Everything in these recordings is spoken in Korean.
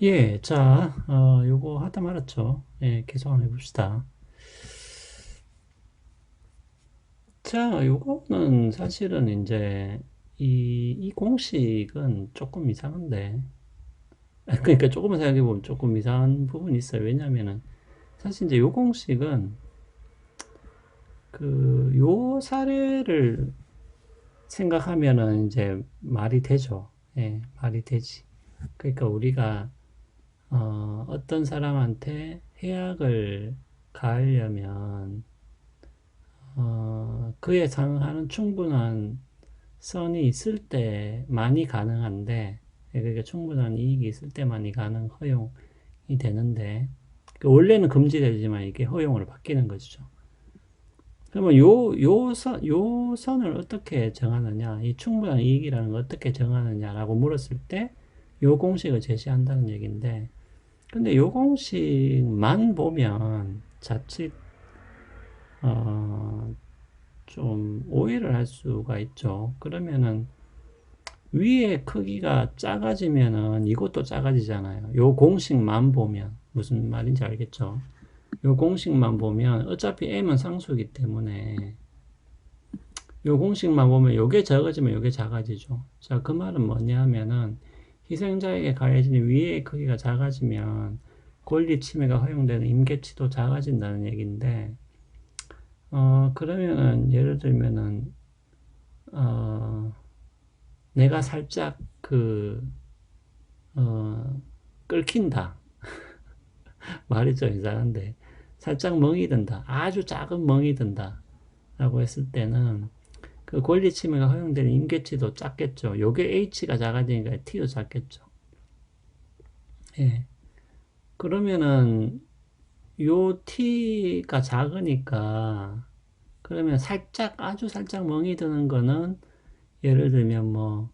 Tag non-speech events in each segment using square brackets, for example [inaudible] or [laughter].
예, 자, 어, 요거 하다 말았죠. 예, 계속 한번 해봅시다. 자, 요거는 사실은 이제 이, 이 공식은 조금 이상한데, 그러니까 조금만 생각해보면 조금 이상한 부분이 있어요. 왜냐면은 사실 이제 요 공식은 그, 요 사례를 생각하면은 이제 말이 되죠. 예, 말이 되지. 그러니까 우리가 어, 어떤 사람한테 해악을 가하려면 어, 그에 상응하는 충분한 선이 있을 때만이 가능한데 그러니까 충분한 이익이 있을 때만이 가능 허용이 되는데 그 원래는 금지되지만 이게 허용으로 바뀌는 것이죠. 그러면 요, 요 선, 요 선을 어떻게 정하느냐, 이 충분한 이익이라는 걸 어떻게 정하느냐라고 물었을 때, 요 공식을 제시한다는 얘기인데, 근데 요 공식만 보면 자칫 어, 좀 오해를 할 수가 있죠. 그러면은 위의 크기가 작아지면은 이것도 작아지잖아요. 요 공식만 보면 무슨 말인지 알겠죠? 요 공식만 보면 어차피 m은 상수이기 때문에 요 공식만 보면 요게 적어지면 요게 작아지죠. 자, 그 말은 뭐냐면은 희생자에게 가해지는 위의 크기가 작아지면 권리 침해가 허용되는 임계치도 작아진다는 얘기인데, 어, 그러면은, 예를 들면은, 어, 내가 살짝 그, 어, 끓긴다. [laughs] 말이 좀 이상한데, 살짝 멍이 든다. 아주 작은 멍이 든다. 라고 했을 때는, 그 권리 침해가 허용되는 임계치도 작겠죠. 요게 H가 작아지니까 T도 작겠죠. 예. 그러면은 요 T가 작으니까 그러면 살짝 아주 살짝 멍이 드는 거는 예를 들면 뭐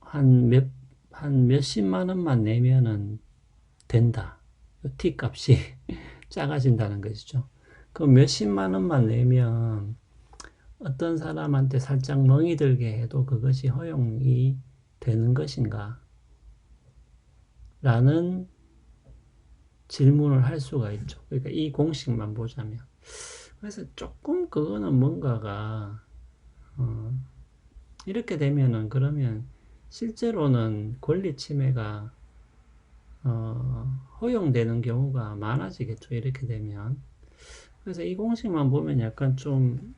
한 몇 한 몇십만 원만 내면은 된다. 요 T 값이 [laughs] 작아진다는 것이죠. 그 몇십만 원만 내면 어떤 사람한테 살짝 멍이 들게 해도 그것이 허용이 되는 것인가? 라는 질문을 할 수가 있죠. 그러니까 이 공식만 보자면. 그래서 조금 그거는 뭔가가, 어, 이렇게 되면은 그러면 실제로는 권리 침해가, 어, 허용되는 경우가 많아지겠죠. 이렇게 되면. 그래서 이 공식만 보면 약간 좀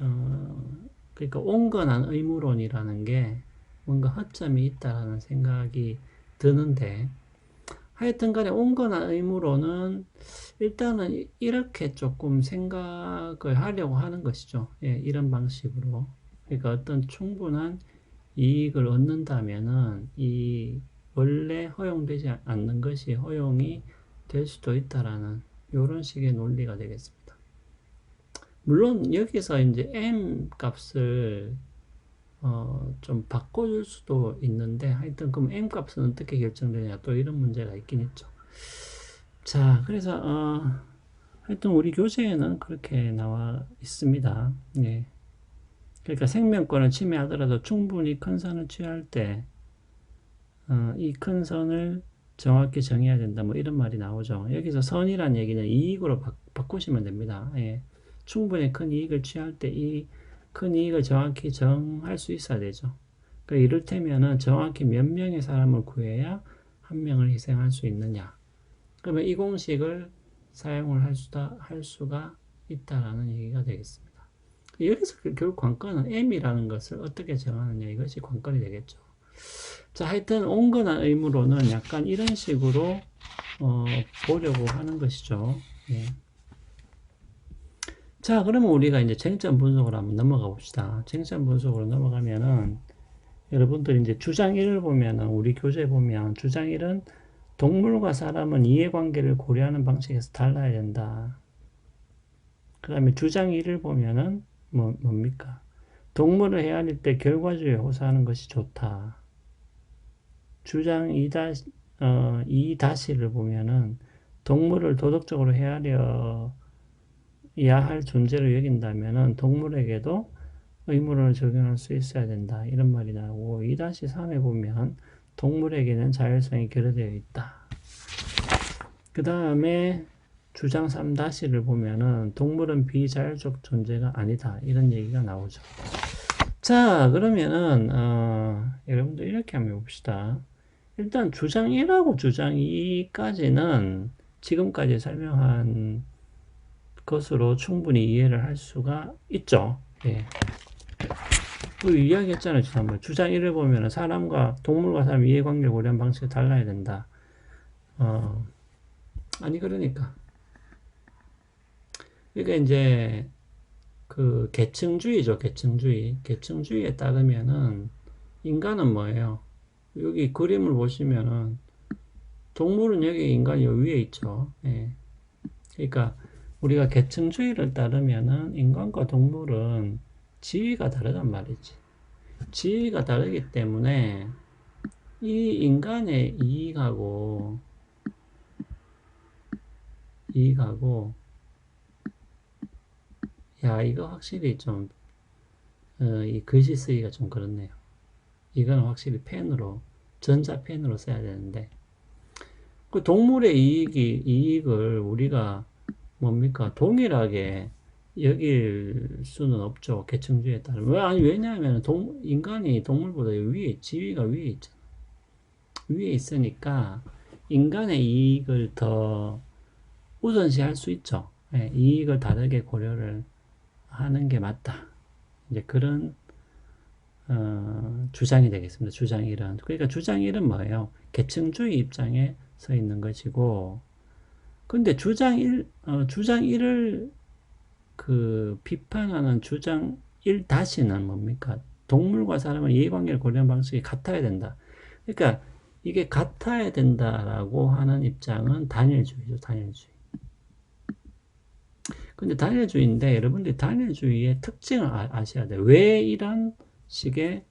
어, 그러니까 온건한 의무론이라는 게 뭔가 허점이 있다라는 생각이 드는데 하여튼 간에 온건한 의무론은 일단은 이렇게 조금 생각을 하려고 하는 것이죠. 예, 이런 방식으로. 그러니까 어떤 충분한 이익을 얻는다면은 이 원래 허용되지 않는 것이 허용이 될 수도 있다라는 이런 식의 논리가 되겠습니다. 물론 여기서 이제 m 값을 어, 좀 바꿔줄 수도 있는데 하여튼 그럼 m 값은 어떻게 결정되냐 또 이런 문제가 있긴 있죠. 자, 그래서 어, 하여튼 우리 교재에는 그렇게 나와 있습니다. 예. 그러니까 생명권을 침해하더라도 충분히 큰 선을 취할 때, 어, 이큰 선을 정확히 정해야 된다. 뭐 이런 말이 나오죠. 여기서 선이란 얘기는 이익으로 바, 바꾸시면 됩니다. 예. 충분히 큰 이익을 취할 때 이 큰 이익을 정확히 정할 수 있어야 되죠. 그러니까 이를테면은 정확히 몇 명의 사람을 구해야 한 명을 희생할 수 있느냐. 그러면 이 공식을 사용을 할, 수다, 할 수가 있다라는 얘기가 되겠습니다. 여기서 그 결국 관건은 M이라는 것을 어떻게 정하느냐 이것이 관건이 되겠죠. 자, 하여튼 온건한 의무로는 약간 이런 식으로 어, 보려고 하는 것이죠. 예. 자, 그러면 우리가 이제 쟁점 분석으로 한번 넘어가 봅시다. 쟁점 분석으로 넘어가면은 여러분들 이제 주장 1을 보면은 우리 교재에 보면 주장 1은 동물과 사람은 이해관계를 고려하는 방식에서 달라야 된다. 그 다음에 주장 2를 보면은 뭐, 뭡니까? 동물을 헤아릴 때 결과주의에 호소하는 것이 좋다. 주장 2 어, 2-를 보면은 동물을 도덕적으로 헤아려 야할 존재로 여긴다면 동물에게도 의무를 적용할 수 있어야 된다. 이런 말이 나오고 2-3에 보면 동물에게는 자율성이 결여되어 있다. 그 다음에 주장 3-를 보면은 동물은 비자율적 존재가 아니다. 이런 얘기가 나오죠. 자, 그러면은, 어, 여러분들 이렇게 한번 봅시다. 일단 주장 1하고 주장 2까지는 지금까지 설명한 것으로 충분히 이해를 할 수가 있죠. 예. 그 이야기했잖아요, 지난번. 주장 1을 보면 사람과 동물과 사람 이해관계를 고려한 방식이 달라야 된다. 어, 아니 그러니까. 그러니까 이제 그 계층주의죠, 계층주의. 계층주의에 따르면은 인간은 뭐예요? 여기 그림을 보시면은 동물은 여기 인간이 위에 있죠. 예. 그러니까 우리가 계층주의를 따르면은 인간과 동물은 지위가 다르단 말이지. 지위가 다르기 때문에 이 인간의 이익하고 이익하고 야 이거 확실히 좀 어, 이 글씨 쓰기가 좀 그렇네요. 이거는 확실히 펜으로 전자 펜으로 써야 되는데 그 동물의 이익이 이익을 우리가 뭡니까? 동일하게 여길 수는 없죠. 계층주의에 따르면. 왜 아니 왜냐하면 동 인간이 동물보다 위에 지위가 위에 있잖아. 위에 있으니까 인간의 이익을 더 우선시할 수 있죠. 예, 이익을 다르게 고려를 하는 게 맞다. 이제 그런 어, 주장이 되겠습니다. 주장 1은. 그러니까 주장 1은 뭐예요? 계층주의 입장에 서 있는 것이고 근데 주장 1 어, 주장 1을 그 비판하는 주장 1 다시는 뭡니까? 동물과 사람의 이해관계를 고려하는 방식이 같아야 된다. 그러니까 이게 같아야 된다라고 하는 입장은 단일주의죠, 단일주의. 근데 단일주의인데 여러분들이 단일주의의 특징을 아, 셔야 돼요. 왜 이런 식의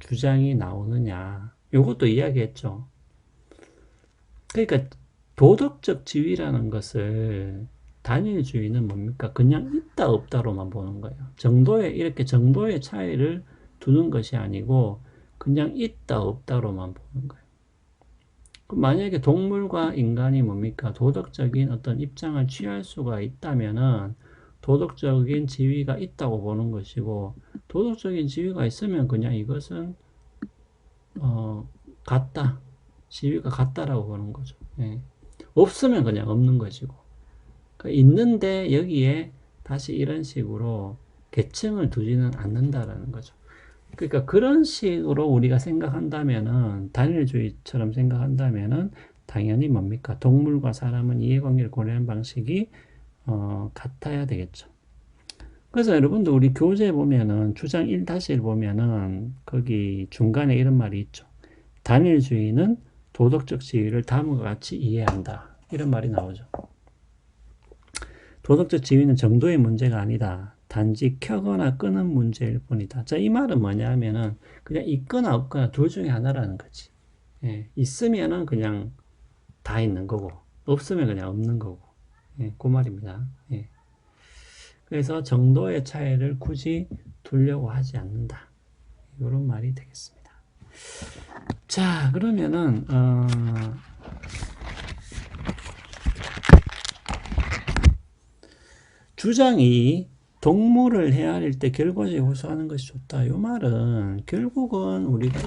주장이 나오느냐. 요것도 이야기했죠. 그러니까 도덕적 지위라는 것을 단일주의는 뭡니까? 그냥 있다 없다로만 보는 거예요. 정도의 이렇게 정도의 차이를 두는 것이 아니고 그냥 있다 없다로만 보는 거예요. 만약에 동물과 인간이 뭡니까? 도덕적인 어떤 입장을 취할 수가 있다면은 도덕적인 지위가 있다고 보는 것이고 도덕적인 지위가 있으면 그냥 이것은 어 같다. 지위가 같다라고 보는 거죠. 예. 없으면 그냥 없는 것이고 그 있는데 여기에 다시 이런 식으로 계층을 두지는 않는다라는 거죠. 그러니까 그런 식으로 우리가 생각한다면은 단일주의처럼 생각한다면은 당연히 뭡니까 동물과 사람은 이해관계를 고려하는 방식이 어, 같아야 되겠죠. 그래서 여러분도 우리 교재 보면은 주장 1-1 보면은 거기 중간에 이런 말이 있죠. 단일주의는 도덕적 지위를 다음과 같이 이해한다. 이런 말이 나오죠. 도덕적 지위는 정도의 문제가 아니다. 단지 켜거나 끄는 문제일 뿐이다. 자, 이 말은 뭐냐 하면은 그냥 있거나 없거나 둘 중에 하나라는 거지. 예, 있으면은 그냥 다 있는 거고, 없으면 그냥 없는 거고. 예, 그 말입니다. 예. 그래서 정도의 차이를 굳이 두려고 하지 않는다. 이런 말이 되겠습니다. 자, 그러면은, 어, 주장이 동물을 헤아릴 때 결과적이 호소하는 것이 좋다. 이 말은 결국은 우리가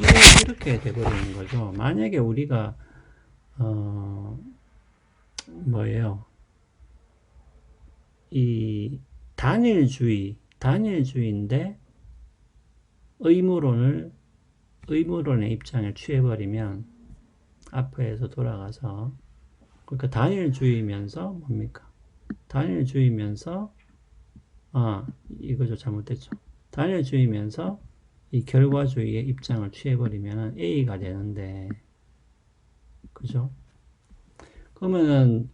이렇게 돼버리는 거죠. 만약에 우리가, 어, 뭐예요. 이 단일주의, 단일주의인데 의무론을 의무론의 입장을 취해버리면 앞에서 돌아가서 그러니까 단일주의면서 뭡니까? 단일주의면서 아 이거죠 잘못됐죠. 단일주의면서 이 결과주의의 입장을 취해버리면 A가 되는데 그죠? 그러면은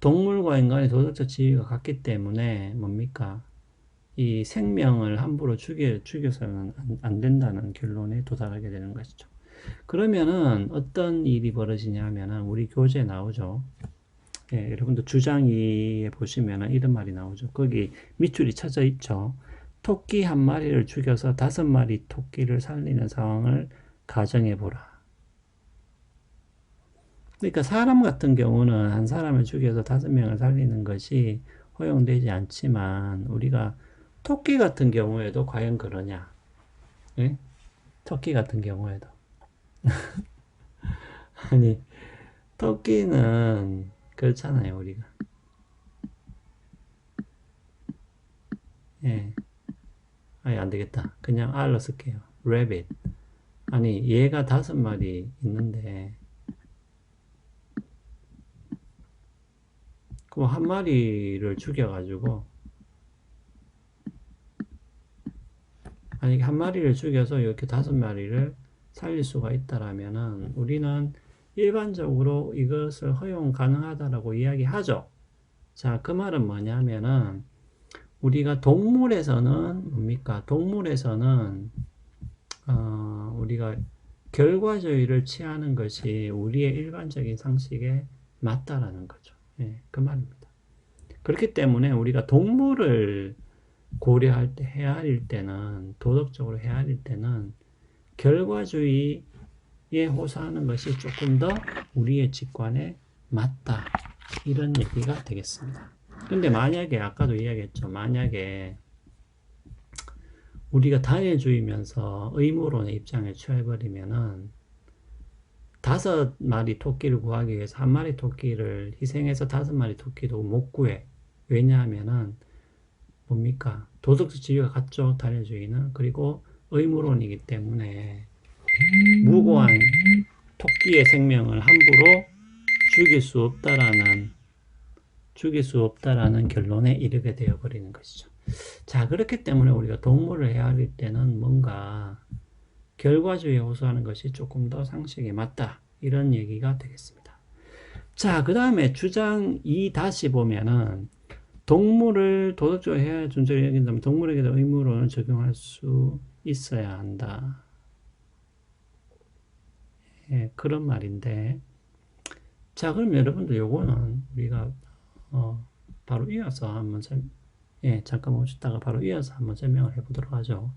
동물과 인간의 도덕적 지위가 같기 때문에 뭡니까? 이 생명을 함부로 죽여, 죽여서는 안, 안 된다는 결론에 도달하게 되는 것이죠. 그러면은 어떤 일이 벌어지냐 하면은 우리 교재에 나오죠. 예, 여러분도 주장에 보시면은 이런 말이 나오죠. 거기 밑줄이 쳐져 있죠. 토끼 한 마리를 죽여서 다섯 마리 토끼를 살리는 상황을 가정해 보라. 그러니까 사람 같은 경우는 한 사람을 죽여서 다섯 명을 살리는 것이 허용되지 않지만 우리가 토끼 같은 경우에도 과연 그러냐? 예? 토끼 같은 경우에도. [laughs] 아니 토끼는 그렇잖아요 우리가. 예. 아니 안 되겠다. 그냥 R로 쓸게요. Rabbit. 아니 얘가 다섯 마리 있는데. 그럼 한 마리를 죽여가지고 아니 한 마리를 죽여서 이렇게 다섯 마리를 살릴 수가 있다라면은 우리는 일반적으로 이것을 허용 가능하다라고 이야기하죠. 자, 그 말은 뭐냐면은 우리가 동물에서는 뭡니까? 동물에서는 어, 우리가 결과주의를 취하는 것이 우리의 일반적인 상식에 맞다라는 거죠. 예, 그 말입니다. 그렇기 때문에 우리가 동물을 고려할 때, 헤아릴 때는, 도덕적으로 헤아릴 때는 결과주의에 호소하는 것이 조금 더 우리의 직관에 맞다. 이런 얘기가 되겠습니다. 근데 만약에, 아까도 이야기했죠. 만약에 우리가 다해주의면서 의무론의 입장에 취해버리면은 다섯 마리 토끼를 구하기 위해서 한 마리 토끼를 희생해서 다섯 마리 토끼도 못 구해. 왜냐하면은 뭡니까? 도덕적 지위가 같죠. 다해주의는 그리고 의무론이기 때문에 무고한 토끼의 생명을 함부로 죽일 수 없다라는 죽일 수 없다라는 결론에 이르게 되어 버리는 것이죠. 자, 그렇기 때문에 우리가 동물을 헤아릴 때는 뭔가 결과주의에 호소하는 것이 조금 더 상식에 맞다. 이런 얘기가 되겠습니다. 자, 그 다음에 주장 2 다시 보면은 동물을 도덕적으로 해야 존재를 여긴다면 동물에게 도 의무론을 적용할 수 있어야 한다. 예, 그런 말인데. 자, 그럼 여러분들 요거는 우리가 어, 바로 이어서 한번 설, 예, 잠깐 멈췄다가 바로 이어서 한번 설명을 해보도록 하죠.